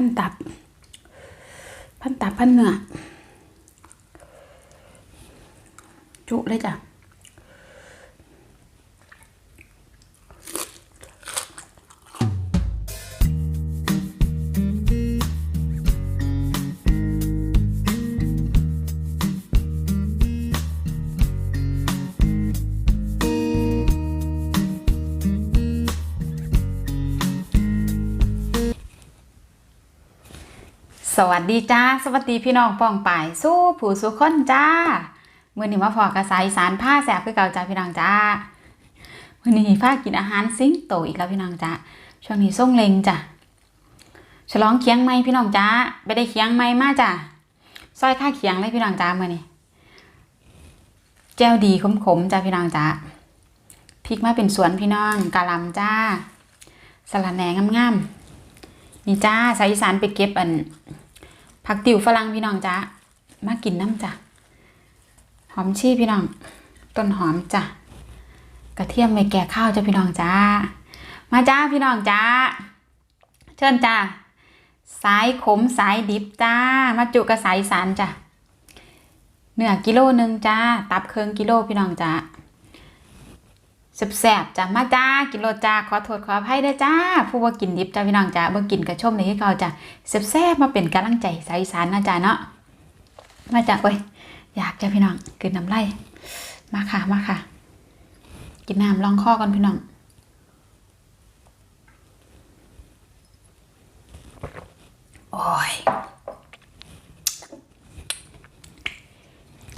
พันตับ พันตับพันเนื้อจุเลยจ้ะ สวัสดีจ้า สวัสดีพี่น้องป้องป่ายสู้ผู้สุคนจ้ามื่อนี้มาพอกระสายสารผ้าแสบคือเก่าจ้าพี่น้องจ้ามื่อนี้ผ้ากินอาหารซิงโตอีกแล้วพี่น้องจ้าช่วงนี้ส่งเลงจ้ะฉลองเคียงไหมพี่น้องจ้าไปได้เคียงไหมมาจ้ะซอยค่าเคียงเลยพี่น้องจ้ามื่อนี้แจ้วดีขมๆจ้าพี่น้องจ้าพริกมาเป็นสวนพี่น้องกะลำจ้าสลัดแหนงงามๆนี่จ้าสายสานไปเก็บอัน ผักติ๋วฝรั่งพี่น้องจ้ามากินน้ำจ้ะหอมชี่พี่น้อง ต้นหอมจ้ะกระเทียมไว้แก่ข้าวจ้ะพี่น้องจ้ามาจ้าพี่น้องจ้าเชิญจ้าสายขมสายดิบจ้า มาจุกระสายสารจ้ะเนื้อกิโลหนึ่งจ้า ตับเคิงกิโลพี่น้องจ้า แสบๆจ้ะมาจ้ากินโลจ้าขอโทษขออภัยด้จ้า ผู้ว่ากินดิบจ้าพี่น้องจ้าบ่กินกระชมในที่เขาจ้ะแซ่บๆมาเป็นกำลังใจสายสารนะจ๊ะเนาะมาจาเว้ยอยากจะพี่น้องกินน้ำไล่มาค่ะมาค่ะ กินน้ำลองคอกันพี่น้องโอ้ย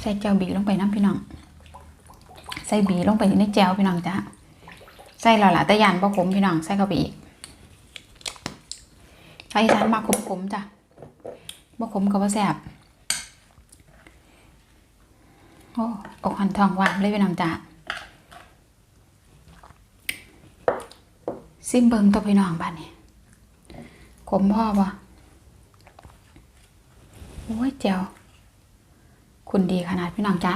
ใส่แจวบีลงไปน้ำพี่น้อง ส่บีลงไปในแจวพี่น้องจ้ะใส่หล่อหละแต่ยานบ่ขมพี่น้องใส่เข้าไปอีกไอ้ฉันมาขมๆจ้ะบ่ขมก็บ่แซ่บโอ้อกหันทองหวานเลยพี่น้องจ้ะซิมเบิงตัวพี่น้องบ้านนี้ขมพ่อบ่โอ้ยเจียวคุณดีขนาดพี่น้องจ้ะ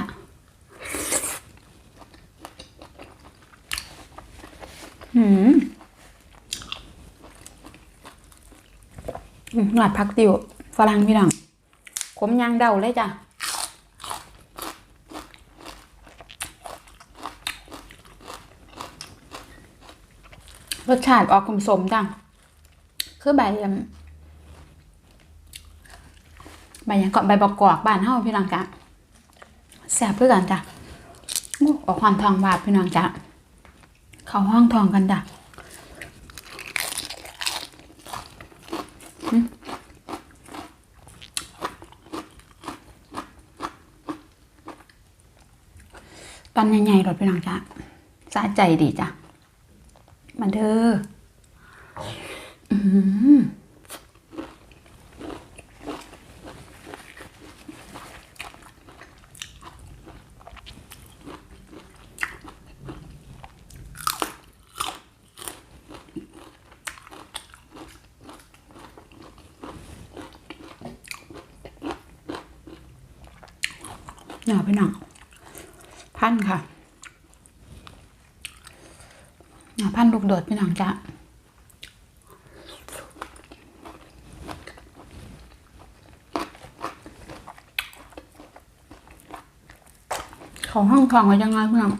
หืมอืมหลอดพักติวฝรั่งพี่น้องขมยางเดาเลยจ้ะรสชาติออกขมสมจัง คือใบใบยังเกาะใบบอกกอกบ้านเฮาพี่น้องจ้ะแซ่บเพื่อกันจ้ะอออกหอนทองบาบพี่น้องจ้ะ เขาห้องทองกันจ้ะตอนใหญ่ๆรถพี่น้องจ้ะสะใจดีจ้ะมาเด้ออื้อหือเนาะพี่น้อง พัน ค่ะอ่าพันลูกโดดพี่น้องจ้ะของห้องทองไว้ยังไงพี่น้อง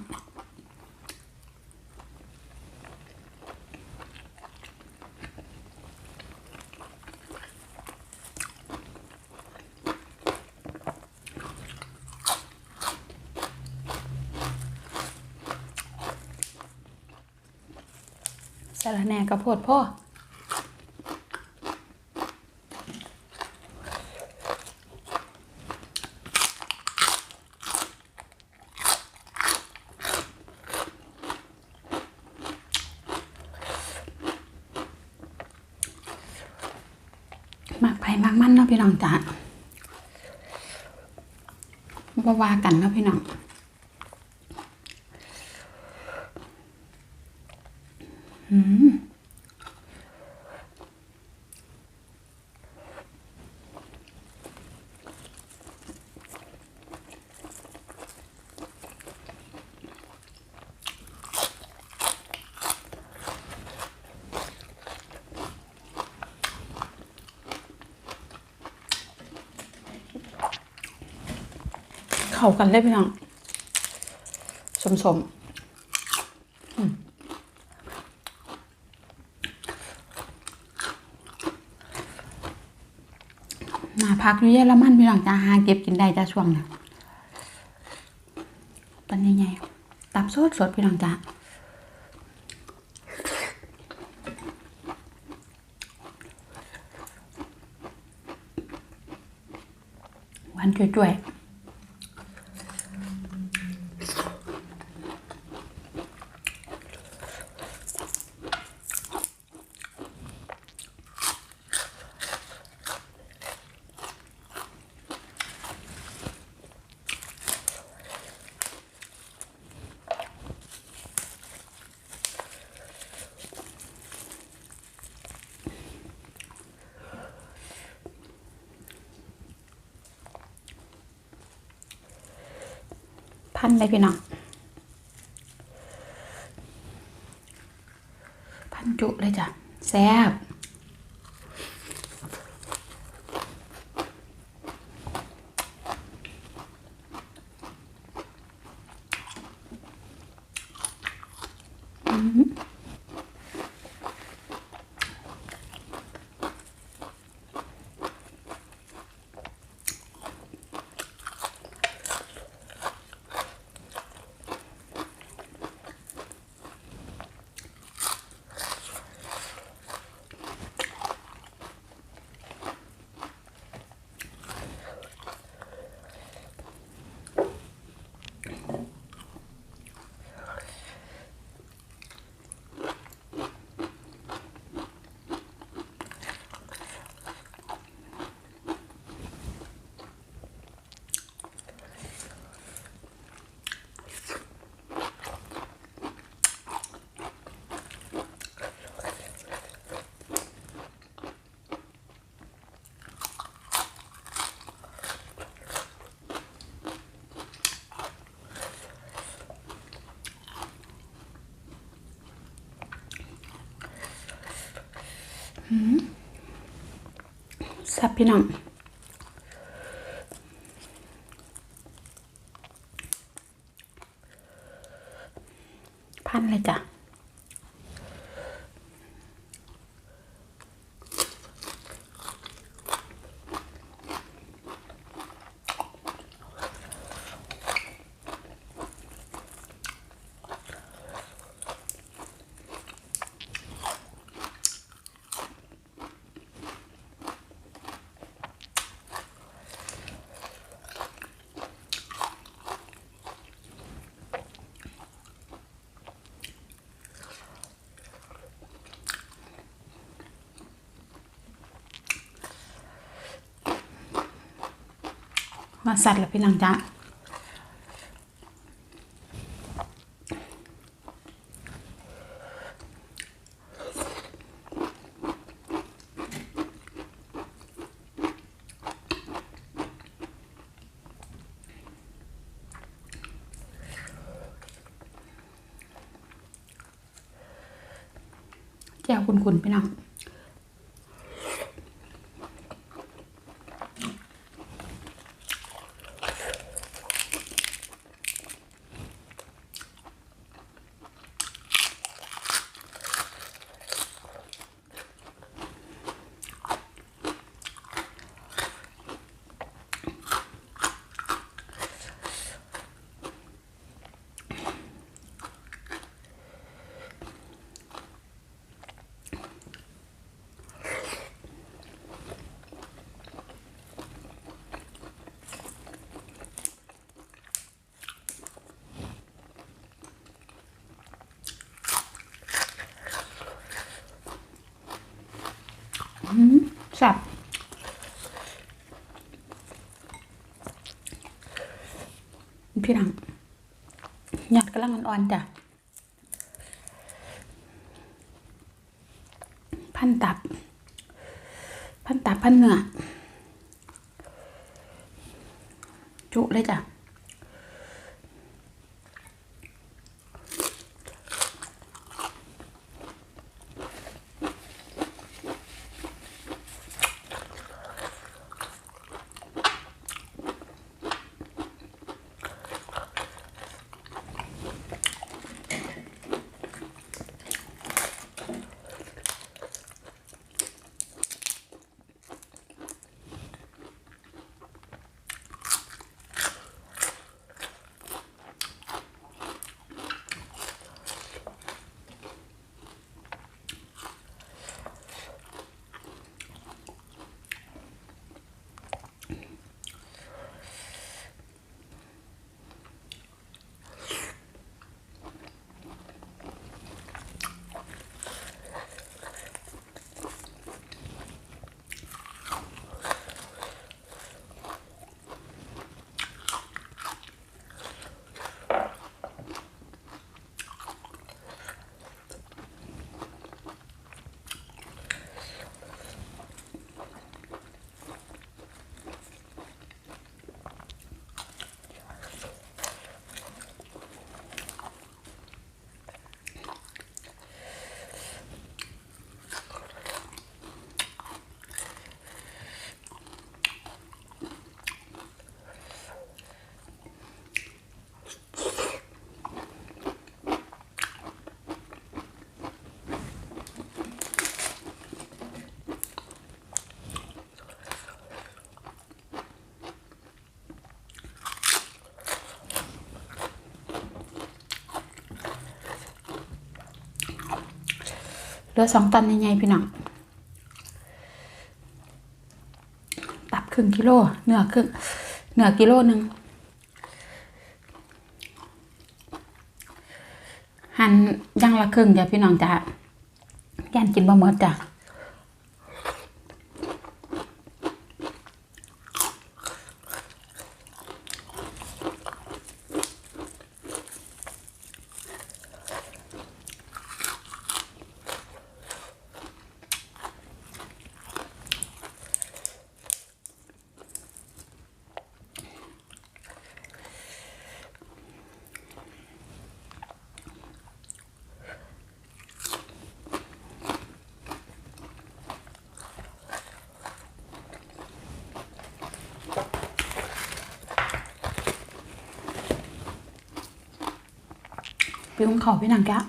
สารแหน่กระโพดพ่อมักไผ่มักมันเนาะพี่น้องจ้ะบ่ว่ากันเนาะพี่น้อง เข้ากันเลยพี่น้องสมๆ หนาพักอยู่เยอรมันพี่น้องจะหาเก็บกินได้จ้าช่วงนี้ตอนนี้ไงตับสดสดพี่น้องจ้าหวานจ่วยๆ พันเลยพี่น้องพันจุเลยจ้ะแซ่บอืม แซ่บพี่น้อง มาสัตว์แล้วพี่น้องจ้ะแจ่วคุณๆพี่น้อง แซ่บพี่หลังหยัดกำลังอ่อนๆจ้ะ พันตับ พันตับ พันเนื้อจุเลยจ้ะ ลือสองตันยังไงพี่น้องตับครึ่งกิโลเนื้อครึ่งเนื้อกิโลหนึ่งหั่นอยังละครึ่งจ้ะพี่น้องจ้ะย่านกินบะหมดจ้ะ พี่อุ้มขอพี่นางแกะ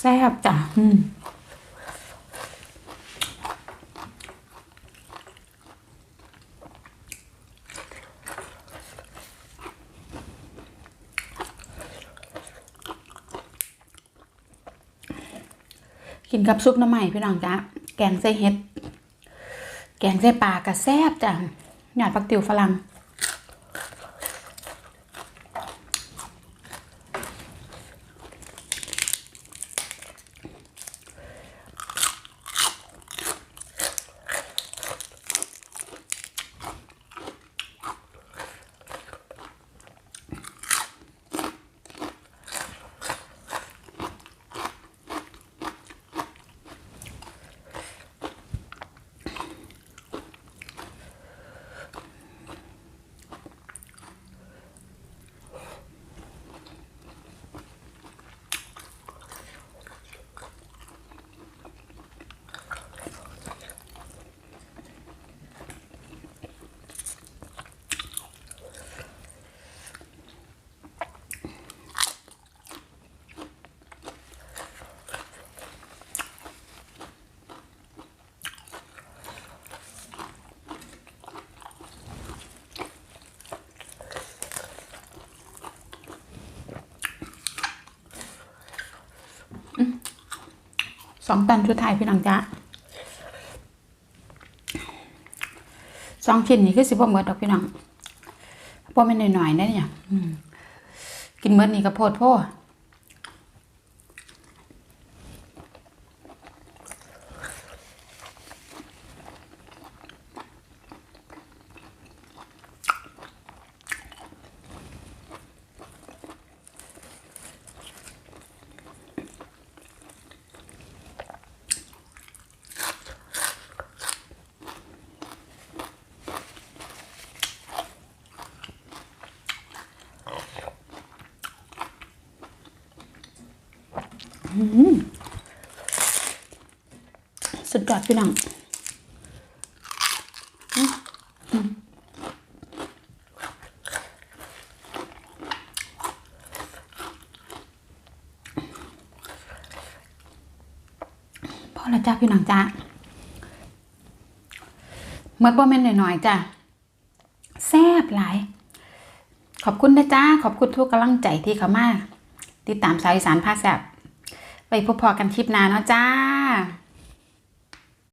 แซ่บจ้ะอืมกินกับซุปน้ำใหม่พี่น้องจ้ะแกงไส้เห็ด แกงไส้ปลากระแซ่บจ้ะหยาดผักติ๋วฝรั่ง สองตันชุดไทยพี่น้องจ้ะสองชิ้นนี่คือสิบหมดดอกพี่น้องพอไม่นหน่อยๆนะเนี่ยกินเมื่อนี่ก็โพดพ่อ สุดยอดพี่น้องอืมอืมพอและจ้าพี่น้องจ้าเมื่อบ่แม่นหน่อยๆจ้ะแซ่บหลาย ขอบคุณนะจ้า ขอบคุณทุกกำลังใจที่เขามา ติดตามสาวอีสานภาคแซ่บ ไปพบพอกันคลิปหน้าเนาะจ้า